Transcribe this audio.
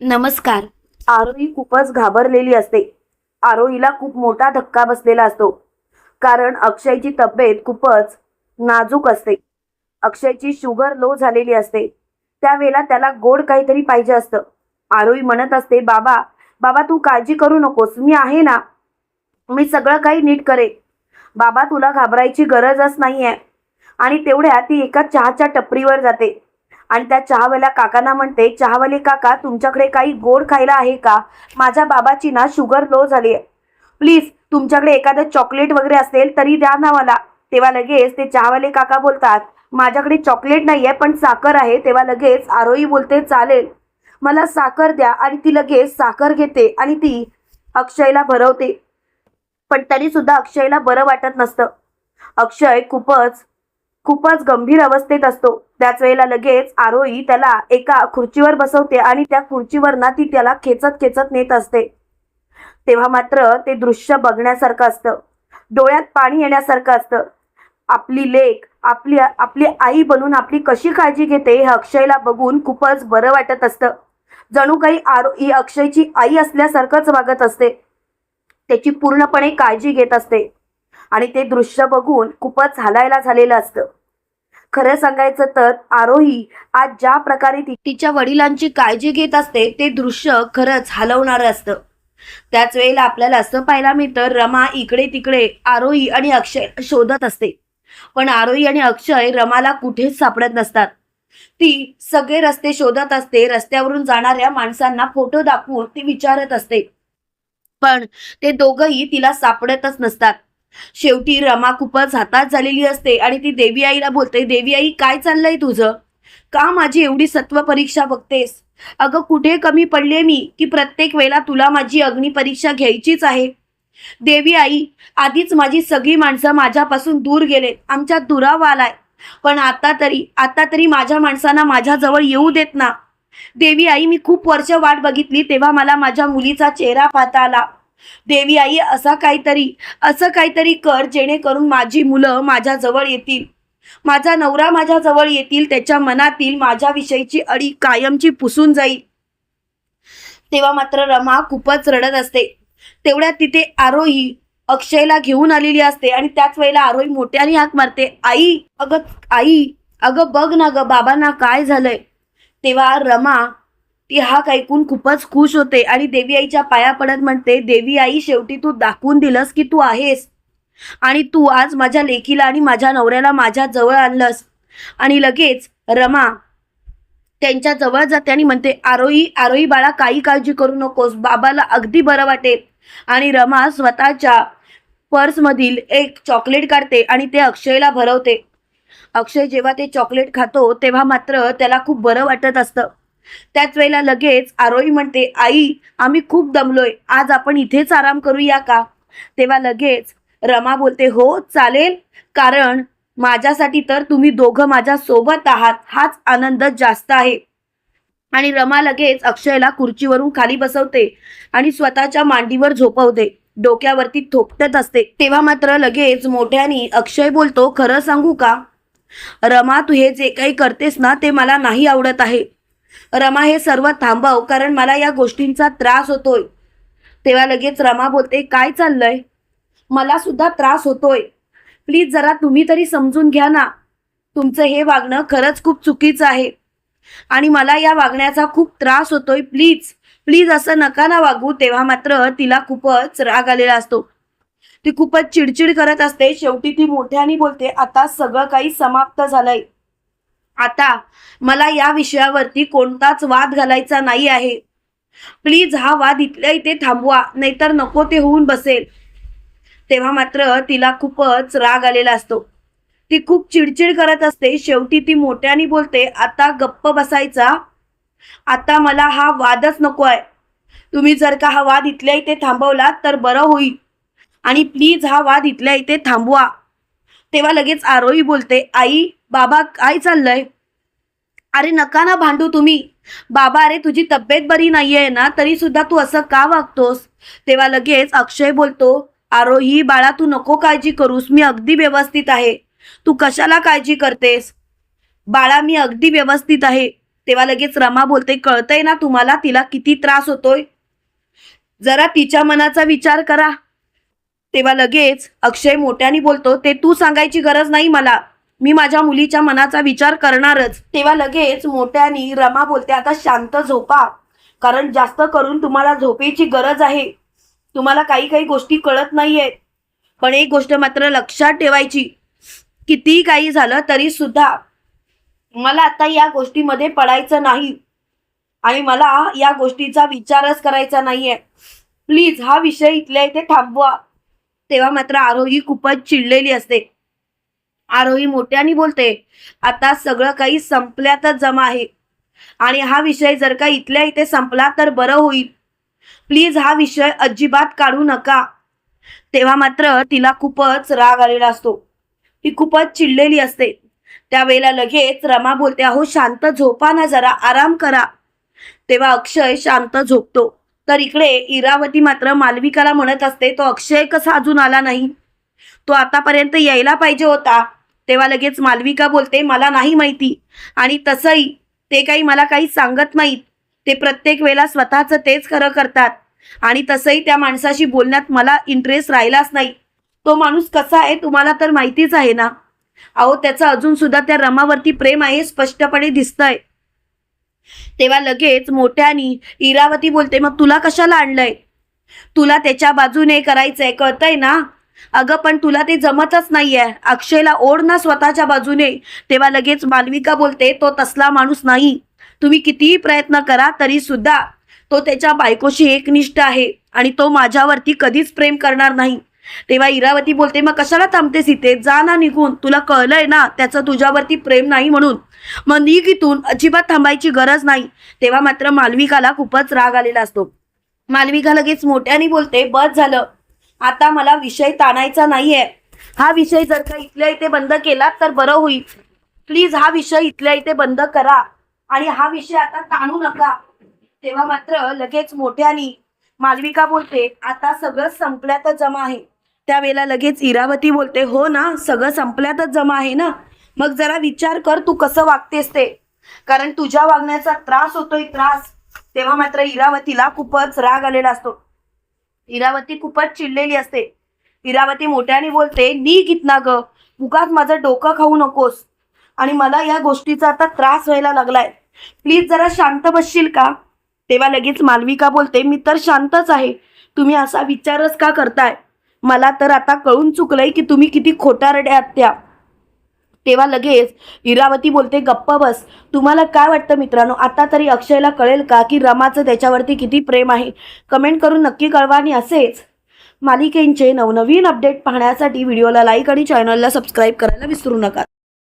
नमस्कार. आरोही खूपच घाबरलेली असते. आरोहीला खूप मोठा धक्का बसलेला असतो. कारण अक्षयची तब्येत खूपच नाजूक असते. अक्षयची शुगर लो झालेली असते. त्यावेळेला त्याला गोड काहीतरी पाहिजे असतं. आरोही म्हणत असते बाबा बाबा तू काळजी करू नकोस. मी आहे ना. मी सगळं काही नीट करेन. बाबा तुला घाबरायची गरजच नाही आहे आणि तेवढ्या ती एका चहाच्या टपरीवर जाते. आणि त्या चहावाल्या काकांना म्हणते चहावाले काका तुमच्याकडे काही गोड खायला आहे का? माझ्या बाबाची ना शुगर लो झाली आहे. प्लीज तुमच्याकडे एखादं चॉकलेट वगैरे असेल तरी द्या ना मला. तेव्हा लगेच ते चहावाले काका बोलतात माझ्याकडे चॉकलेट नाही आहे पण साखर आहे. तेव्हा लगेच आरोही बोलते चालेल. मला साखर द्या. आणि ती लगेच साखर घेते आणि ती अक्षयला भरवते. पण तरी सुद्धा अक्षयला बरं वाटत नसतं. अक्षय खूपच खूपच गंभीर अवस्थेत असतो. त्याच वेळेला लगेच आरोही त्याला एका खुर्चीवर बसवते आणि त्या खुर्चीवर ना ती त्याला खेचत खेचत नेत असते. तेव्हा मात्र ते दृश्य बघण्यासारखं असतं. डोळ्यात पाणी येण्यासारखं असतं. आपली लेख आपली आपली आई बनून आपली कशी काळजी घेते हे अक्षयला बघून खूपच बरं वाटत असतं. जणू काही आरो ही अक्षयची आई असल्यासारखंच वागत असते. त्याची पूर्णपणे काळजी घेत असते. आणि ते दृश्य बघून खूपच हालायला झालेलं असतं. खरं सांगायचं तर आरोही आज ज्या प्रकारे ती तिच्या वडिलांची काळजी घेत असते ते दृश्य खरंच हलवणारं असतं. त्याच वेळेला आपल्याला असं पाहायला मिळतं रमा इकडे तिकडे आरोही आणि अक्षय शोधत असते. पण आरोही आणि अक्षय रमाला कुठेच सापडत नसतात. ती सगळे रस्ते शोधत असते रस्त्यावरून जाणाऱ्या माणसांना फोटो दाखवून ती विचारत असते. पण ते दोघही तिला सापडतच नसतात. शेवटी रमा खूपच हातात झालेली असते आणि ती देवी आईला बोलते देवी आई काय चाललंय तुझं? का माझी एवढी सत्व परीक्षा बघतेस? अगं कुठे कमी पडले मी की प्रत्येक वेळेला तुला माझी अग्नी परीक्षा घ्यायचीच आहे? देवी आई आधीच माझी सगळी माणसं माझ्यापासून दूर गेले आमच्यात दुरावा आलाय. पण आता तरी आता तरी माझ्या माणसांना माझ्याजवळ येऊ देत ना. देवी आई मी खूप वर्ष वाट बघितली तेव्हा मला माझ्या मुलीचा चेहरा पाहता आला. देवी आई असा काहीतरी असं काहीतरी कर जेणेकरून माझी मुलं माझ्याजवळ येतील. माझा नवरा माझ्याजवळ येतील त्याच्या मनातील माझ्याविषयीची अडी कायमची पुसून जाईल. तेव्हा मात्र रमा खूपच रडत असते. तेवढ्यात तिथे आरोही अक्षयला घेऊन आलेली असते आणि त्याच वेळेला आरोही मोठ्याने हाक मारते. आई अगं आई अगं बघ ना ग बाबांना काय झालंय. तेव्हा रमा ती हाक ऐकून खूपच खुश होते आणि देवी आईच्या पाया पडत म्हणते देवी आई शेवटी तू दाखवून दिलंस की तू आहेस. आणि तू आज माझ्या लेकीला आणि माझ्या नवऱ्याला माझ्या जवळ आणलंस. आणि लगेच रमा त्यांच्या जवळ जाते आणि म्हणते आरोही आरोही बाळा काही काळजी करू नकोस. बाबाला अगदी बरं वाटेल. आणि रमा स्वतःच्या पर्समधील एक चॉकलेट काढते आणि ते अक्षयला भरवते. अक्षय जेव्हा ते चॉकलेट खातो तेव्हा मात्र त्याला खूप बरं वाटत असतं. त्याच वेळेला लगेच आरोही म्हणते आई आम्ही खूप दमलोय. आज आपण इथेच आराम करूया का? तेव्हा लगेच रमा बोलते हो चालेल. कारण माझ्यासाठी तर तुम्ही दोघं माझ्या सोबत आहात. हाच आनंद जास्त आहे. आणि रमा लगेच अक्षयला खुर्चीवरून खाली बसवते आणि स्वतःच्या मांडीवर झोपवते. डोक्यावरती थोपटत असते. तेव्हा मात्र लगेच मोठ्याने अक्षय बोलतो खरं सांगू का? रमा तू हे जे काही करतेस ना ते मला नाही आवडत आहे. रमा हे सर्व थांबव कारण मला या गोष्टींचा त्रास होतोय. तेव्हा लगेच रमा बोलते काय चाललंय? मला सुद्धा त्रास होतोय. प्लीज जरा तुम्ही तरी समजून घ्या ना. तुमचं हे वागणं खरंच खूप चुकीचं आहे. आणि मला या वागण्याचा खूप त्रास होतोय प्लीज. प्लीज असं नका ना वागू. तेव्हा मात्र तिला खूपच राग आलेला असतो. ती खूपच चिडचिड करत असते. शेवटी ती मोठ्याने बोलते आता सगळं काही समाप्त झालंय. आता मला या विषयावरती कोणताच वाद घालायचा नाही आहे. प्लीज हा वाद इथल्या इथे थांबवा नाहीतर नको ते होऊन बसेल. तेव्हा मात्र तिला खूपच राग आलेला असतो. ती खूप चिडचिड करत असते शेवटी ती मोठ्याने बोलते आता गप्प बसायचा. आता मला हा वादच नको आहे. तुम्ही जर का हा वाद इथल्या इथे थांबवला तर बरं होईल. आणि प्लीज हा वाद इथल्या इथे थांबवा. तेव्हा लगेच आरोही बोलते आई बाबा काय चाललंय? अरे नका ना भांडू तुम्ही. बाबा अरे तुझी तब्येत बरी नाहीये ना तरी सुद्धा तू असं का वागतोस? तेव्हा लगेच अक्षय बोलतो आरोही बाळा तू नको काळजी करूस मी अगदी व्यवस्थित आहे. तू कशाला काळजी करतेस? बाळा मी अगदी व्यवस्थित आहे. तेव्हा लगेच रमा बोलते कळतंय ना तुम्हाला तिला किती त्रास होतोय? जरा तिच्या मनाचा विचार करा. तेव्हा लगेच अक्षय मोठ्याने बोलतो ते तू सांगायची गरज नाही मला. मी माझ्या मुलीच्या मनाचा विचार करणारच. तेव्हा लगेच मोठ्यानी रमा बोलते आता शांत झोपा. कारण जास्त करून तुम्हाला झोपेची गरज आहे. तुम्हाला काही काही गोष्टी कळत नाहीयेत. पण एक गोष्ट मात्र लक्षात ठेवायची. कितीही काही झालं तरी सुद्धा मला आता या गोष्टीमध्ये पडायचं नाही. आणि मला या गोष्टीचा विचारच करायचा नाहीये. प्लीज हा विषय इथल्या इथे थांबवा. तेव्हा मात्र आरोही खूपच चिडलेली असते. आरोही मोठ्याने बोलते आता सगळं काही संपल्यातच जमा आहे. आणि हा विषय जर का इथल्या इथे संपला तर बरं होईल. प्लीज हा विषय अजिबात काढू नका. तेव्हा मात्र तिला खूपच राग आलेला असतो. ती खूपच चिडलेली असते. त्यावेळेला लगेच रमा बोलते अहो शांत झोपा ना जरा आराम करा. तेव्हा अक्षय शांत झोपतो. तर इकडे इरावती मात्र मालविकाला म्हणत असते तो अक्षय कसा अजून आला नाही? तो आतापर्यंत यायला पाहिजे होता. तेव्हा लगेच मालविका बोलते मला नाही माहिती. आणि तसंही ते काही मला काही सांगत नाहीत. ते प्रत्येक वेळेला स्वतःचं तेच खरं करतात. आणि तसंही त्या माणसाशी बोलण्यात मला इंटरेस्ट राहिलाच नाही. तो माणूस कसा आहे तुम्हाला तर माहितीच आहे ना? अहो त्याचं अजून सुद्धा त्या रमावरती प्रेम आहे स्पष्टपणे दिसतंय. तेव्हा लगेच मोठ्यानी इरावती बोलते मग तुला कशाला आणलंय? तुला त्याच्या बाजूने करायचंय कळतंय ना? अगं पण तुला ते जमतच नाहीये. अक्षयला ओढ ना स्वतःच्या बाजूने. तेव्हा लगेच मालविका बोलते तो तसला माणूस नाही. तुम्ही कितीही प्रयत्न करा तरी सुद्धा तो त्याच्या बायकोशी एकनिष्ठ आहे आणि तो माझ्यावरती कधीच प्रेम करणार नाही. तेव्हा इरावती बोलते मग कशाला थांबतेस इथे? जा ना निघून. तुला कळलंय ना त्याचं तुझ्यावरती प्रेम नाही म्हणून. मग निघ इथून. अजिबात थांबायची गरज नाही. तेव्हा मात्र मालविकाला खूपच राग आलेला असतो. मालविका लगेच मोठ्याने बोलते बस झालं. आता मला विषय ताणायचा नाहीये. हा विषय जर का इथल्या इथे बंद केला तर बरं होईल. प्लीज हा विषय इथल्या इथे बंद करा. आणि हा विषय आता ताणू नका. तेव्हा मात्र लगेच मोठ्याने मालविका बोलते आता सगळं संपल्यातच जमा आहे. त्यावेळेला लगेच इरावती बोलते हो ना सगळं संपल्यातच जमा आहे ना? मग जरा विचार कर तू कसं वागतेस ते. कारण तुझ्या वागण्याचा त्रास होतोय त्रास. तेव्हा मात्र इरावतीला खूपच राग आलेला असतो. इरावती खूपच चिडलेली असते. इरावती मोठ्याने बोलते नी ना ग उगाच माझं डोकं खाऊ नकोस. आणि मला या गोष्टीचा आता त्रास व्हायला लागलाय. प्लीज जरा शांत बसशील का? तेव्हा लगेच मालविका बोलते मी तर शांतच आहे. तुम्ही असा विचारच का करताय? मला तर आता कळून चुकलंय की तुम्ही किती खोटारड्या आहात त्या. तेव्हा लगेच इरावती बोलते गप्प बस. तुम्हाला काय वाटतं मित्रांनो? आता तरी अक्षयला कळेल का की रमाचं त्याच्यावरती किती प्रेम आहे? कमेंट करून नक्की कळवा आणि असेच मालिकेंचे नवनवीन अपडेट पाहण्यासाठी व्हिडिओला लाईक आणि चॅनलला सबस्क्राईब करायला विसरू नका.